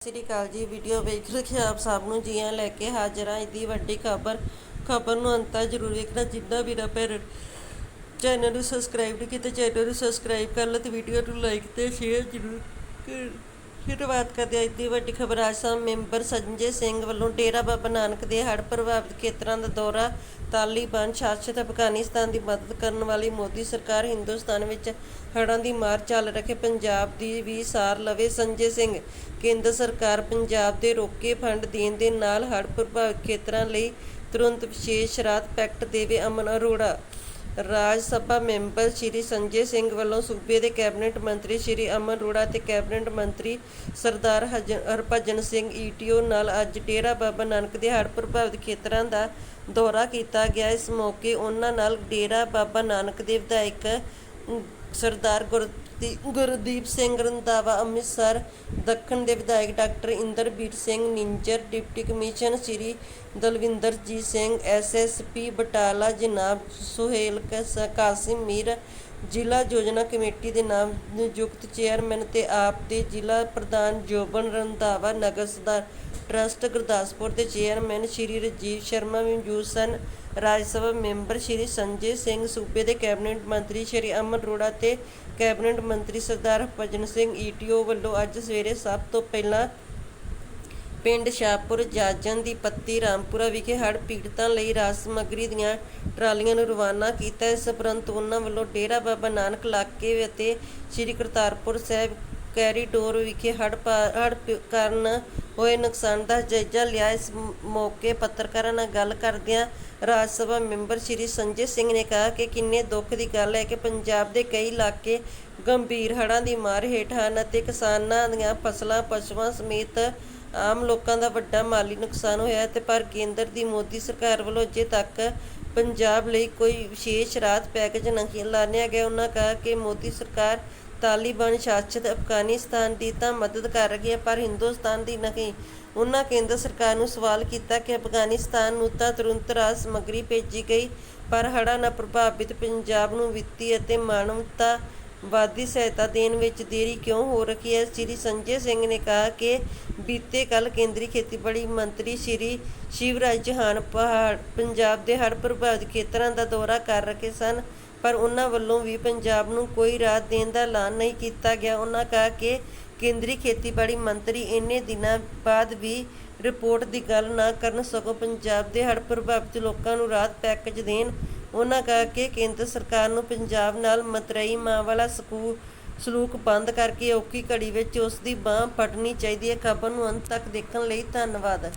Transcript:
ਸਤਿ ਸ੍ਰੀ ਅਕਾਲ ਜੀ। ਵੀਡੀਓ ਵੇਖ ਰਹੇ ਆਪ ਸਭ ਨੂੰ। ਜੀਆਂ ਲੈ ਕੇ ਹਾਜ਼ਰ ਹਾਂ ਇਹਦੀ ਵੱਡੀ ਖਬਰ। ਖਬਰ ਨੂੰ ਅੰਤ ਤੱਕ ਜ਼ਰੂਰ ਵੇਖਣਾ। ਜਿੰਨਾ ਵੀਰਾ ਭੈਣ ਚੈਨਲ ਨੂੰ ਸਬਸਕ੍ਰਾਈਬ ਨਹੀਂ ਕੀਤਾ ਚੈਨਲ ਨੂੰ ਸਬਸਕ੍ਰਾਈਬ ਕਰ ਲਓ ਤੇ ਵੀਡੀਓ ਨੂੰ ਲਾਈਕ ਤੇ ਸ਼ੇਅਰ ਜ਼ਰੂਰ ਕਰ ਸ਼ੁਰੂਆਤ ਕਰਦੇ ਹਾਂ। ਅੱਜ ਦੀ ਵੱਡੀ ਖਬਰ ਆਸਾ ਮੈਂਬਰ ਸੰਜੇ ਸਿੰਘ ਵੱਲੋਂ ਡੇਰਾ ਬਾਬਾ ਨਾਨਕ ਦੇ ਹੜ੍ਹ ਪ੍ਰਭਾਵਿਤ ਖੇਤਰਾਂ ਦਾ ਦੌਰਾ ਤਾਲਿਬਾਨ ਸ਼ਾਸਿਤ ਅਫਗਾਨਿਸਤਾਨ ਦੀ ਮਦਦ ਕਰਨ ਵਾਲੀ ਮੋਦੀ ਸਰਕਾਰ ਹਿੰਦੁਸਤਾਨ ਵਿੱਚ ਹੜ੍ਹਾਂ ਦੀ ਮਾਰ ਚੱਲ ਰਹੇ ਪੰਜਾਬ ਦੀ ਵੀ ਸਾਰ ਲਵੇ ਸੰਜੇ ਸਿੰਘ। ਕੇਂਦਰ ਸਰਕਾਰ ਪੰਜਾਬ ਦੇ ਰੋਕੇ ਫੰਡ ਦੇਣ ਦੇ ਨਾਲ ਹੜ੍ਹ ਪ੍ਰਭਾਵਿਤ ਖੇਤਰਾਂ ਲਈ ਤੁਰੰਤ ਵਿਸ਼ੇਸ਼ ਰਾਹਤ ਪੈਕਟ ਦੇਵੇ ਅਮਨ ਅਰੋੜਾ। ਰਾਜ ਸਭਾ ਮੈਂਬਰ ਸ਼੍ਰੀ ਸੰਜੇ ਸਿੰਘ ਵੱਲੋਂ ਸੂਬੇ ਦੇ ਕੈਬਨਿਟ ਮੰਤਰੀ ਸ਼੍ਰੀ ਅਮਨ ਅਰੋੜਾ ਅਤੇ ਕੈਬਨਿਟ ਮੰਤਰੀ ਸਰਦਾਰ ਹਜ- ਹਰਭਜਨ ਸਿੰਘ ਈਟੀਓ ਨਾਲ ਅੱਜ ਡੇਰਾ ਬਾਬਾ ਨਾਨਕ ਦੇ ਹੜ੍ਹ ਪ੍ਰਭਾਵਿਤ ਖੇਤਰਾਂ ਦਾ ਦੌਰਾ ਕੀਤਾ ਗਿਆ। ਇਸ ਮੌਕੇ ਉਹਨਾਂ ਨਾਲ ਡੇਰਾ ਬਾਬਾ ਨਾਨਕ ਦੇ ਵਿਧਾਇਕ ਅਮ, ਸਰਦਾਰ ਗੁਰਦੀ- ਗੁਰਦੀਪ ਸਿੰਘ ਰੰਧਾਵਾ ਅੰਮ੍ਰਿਤਸਰ, ਦੱਖਣ ਦੇ ਵਿਧਾਇਕ doctor Inderbir Singh Nijjar, deputy commission Shri Dalwinderjit Singh SSP Batala ਜਨਾਬ ਸੁਹੇਲ ਕਾਸਿਮ ਮੀਰ, ਜ਼ਿਲ੍ਹਾ ਯੋਜਨਾ ਕਮੇਟੀ ਦੇ ਨਾਮ ਨਿਯੁਕਤ ਚੇਅਰਮੈਨ ਤੇ ਆਪ ਦੇ ਜ਼ਿਲ੍ਹਾ ਪ੍ਰਧਾਨ ਜੋਬਨ ਰੰਧਾਵਾ, ਨਗਰ ਸੁਧਾਰ ਟਰਸਟ ਗੁਰਦਾਸਪੁਰ ਦੇ ਚੇਅਰਮੈਨ ਸ਼੍ਰੀ ਰਜੀਵ ਸ਼ਰਮਾ ਮੌਜੂਦ ਸਨ। ਰਾਜ ਸਭਾ ਮੈਂਬਰ ਸ਼੍ਰੀ ਸੰਜੇ ਸਿੰਘ ਸੂਬੇ ਦੇ ਕੈਬਨਿਟ ਮੰਤਰੀ ਸ਼੍ਰੀ ਅਮਨ ਅਰੋੜਾ ਤੇ ਕੈਬਨਿਟ ਮੰਤਰੀ ਸਰਦਾਰ ਹਰਭਜਨ ਸਿੰਘ ਈਟੀਓ ਵੱਲੋਂ ਅੱਜ ਸਵੇਰੇ ਸਭ ਤੋਂ ਪਹਿਲਾਂ ਪਿੰਡ ਸ਼ਾਹਪੁਰ ਜਾਜਨ ਦੀ ਪੱਤੀ ਰਾਮਪੁਰਾ ਵਿਖੇ ਹੜ੍ਹ ਪੀੜਤਾਂ ਲਈ ਰਾਜ ਸਮੱਗਰੀ ਦੀਆਂ ਟਰਾਲੀਆਂ ਨੂੰ ਰਵਾਨਾ ਕੀਤਾ। ਇਸ ਉਪਰੰਤ ਉਹਨਾਂ ਵੱਲੋਂ ਡੇਰਾ ਬਾਬਾ ਨਾਨਕ ਇਲਾਕੇ ਅਤੇ ਸ੍ਰੀ ਕਰਤਾਰਪੁਰ ਸਾਹਿਬ ਕੈਰੀਡੋਰ ਵਿਖੇ ਹੜ੍ਹ ਪਾ- ਹੜ੍ਹ ਕਾਰਨ ਹੋਏ ਨੁਕਸਾਨ ਦਾ ਜਾਇਜ਼ਾ ਲਿਆ। ਇਸ ਮੌਕੇ ਪੱਤਰਕਾਰਾਂ ਨਾਲ ਗੱਲ ਕਰਦਿਆਂ ਰਾਜ ਸਭਾ ਮੈਂਬਰ ਸ਼੍ਰੀ ਸੰਜੇ ਸਿੰਘ ਨੇ ਕਿਹਾ ਕਿ ਕਿੰਨੇ ਦੁੱਖ ਦੀ ਗੱਲ ਹੈ ਕਿ ਪੰਜਾਬ ਦੇ ਕਈ ਇਲਾਕੇ ਗੰਭੀਰ ਹੜ੍ਹਾਂ ਦੀ ਮਾਰ ਹੇਠ ਹਨ ਅਤੇ ਕਿਸਾਨਾਂ ਦੀਆਂ ਫਸਲਾਂ, ਪਸ਼ੂਆਂ ਸਮੇਤ ਆਮ ਲੋਕਾਂ ਦਾ ਵੱਡਾ ਮਾਲੀ ਨੁਕਸਾਨ ਹੋਇਆ ਹੈ ਤੇ ਪਰ ਕੇਂਦਰ ਦੀ ਮੋਦੀ ਸਰਕਾਰ ਵੱਲੋਂ ਅਜੇ ਤੱਕ ਪੰਜਾਬ ਲਈ ਕੋਈ ਵਿਸ਼ੇਸ਼ ਰਾਹਤ ਪੈਕੇਜ ਨਹੀਂ ਐਲਾਨਿਆ ਗਿਆ। ਉਹਨਾਂ ਕਿਹਾ ਕਿ ਮੋਦੀ ਸਰਕਾਰ ਤਾਲਿਬਾਨ ਸ਼ਾਸਿਤ ਅਫਗਾਨਿਸਤਾਨ ਦੀ ਤਾਂ ਮਦਦ ਕਰ ਰਹੀ ਹੈ, ਪਰ ਹਿੰਦੁਸਤਾਨ ਦੀ ਨਹੀਂ। ਉਹਨਾਂ ਕੇਂਦਰ ਸਰਕਾਰ ਨੂੰ ਸਵਾਲ ਕੀਤਾ ਕਿ ਅਫਗਾਨਿਸਤਾਨ ਨੂੰ ਤਾਂ ਤੁਰੰਤ ਰਾਹਤ ਸਮੱਗਰੀ ਭੇਜੀ ਗਈ, ਪਰ ਹੜ੍ਹਾਂ ਨਾਲ ਪ੍ਰਭਾਵਿਤ ਪੰਜਾਬ ਨੂੰ ਵਿੱਤੀ ਅਤੇ ਮਾਨਵਤਾਵਾਦੀ ਸਹਾਇਤਾ ਦੇਣ ਵਿੱਚ ਦੇਰੀ ਕਿਉਂ ਹੋ ਰਹੀ ਹੈ? ਸ੍ਰੀ ਸੰਜੇ ਸਿੰਘ ਨੇ ਕਿਹਾ ਕਿ ਬੀਤੇ ਕੱਲ ਕੇਂਦਰੀ ਖੇਤੀਬਾੜੀ ਮੰਤਰੀ ਸ੍ਰੀ ਸ਼ਿਵਰਾਜ ਚੌਹਾਨ ਪਹਾੜ ਪੰਜਾਬ ਦੇ ਹੜ੍ਹ ਪ੍ਰਭਾਵਿਤ ਖੇਤਰਾਂ ਦਾ ਦੌਰਾ ਕਰ ਰਹੇ ਸਨ। ਪਰ ਉਹਨਾਂ ਵੱਲੋਂ ਵੀ ਪੰਜਾਬ ਨੂੰ ਕੋਈ ਰਾਹਤ ਦੇਣ ਦਾ ਐਲਾਨ ਨਹੀਂ ਕੀਤਾ ਗਿਆ। ਉਹਨਾਂ ਕਿਹਾ ਕਿ ਕੇਂਦਰੀ ਖੇਤੀਬਾੜੀ ਮੰਤਰੀ ਇੰਨੇ ਦਿਨਾਂ ਬਾਅਦ ਵੀ ਰਿਪੋਰਟ ਦੀ ਗੱਲ ਨਾ ਕਰਨ ਸਗੋਂ ਪੰਜਾਬ ਦੇ ਹੜ੍ਹ ਪ੍ਰਭਾਵਿਤ ਲੋਕਾਂ ਨੂੰ ਰਾਹਤ ਪੈਕੇਜ ਦੇਣ, ਉਹਨਾਂ ਕਿਹਾ ਕਿ ਕੇਂਦਰ ਸਰਕਾਰ ਨੂੰ ਪੰਜਾਬ ਨਾਲ ਮਤਰੇਈ ਮਾਂ ਵਾਲਾ ਸਕੂ, ਸਲੂਕ ਬੰਦ ਕਰਕੇ ਔਖੀ ਘੜੀ ਵਿੱਚ ਉਸ ਦੀ ਬਾਹ ਫੜਨੀ ਚਾਹੀਦੀ ਹੈ। ਖਬਰ ਨੂੰ ਅੰਤ ਤੱਕ ਦੇਖਣ ਲਈ ਧੰਨਵਾਦ।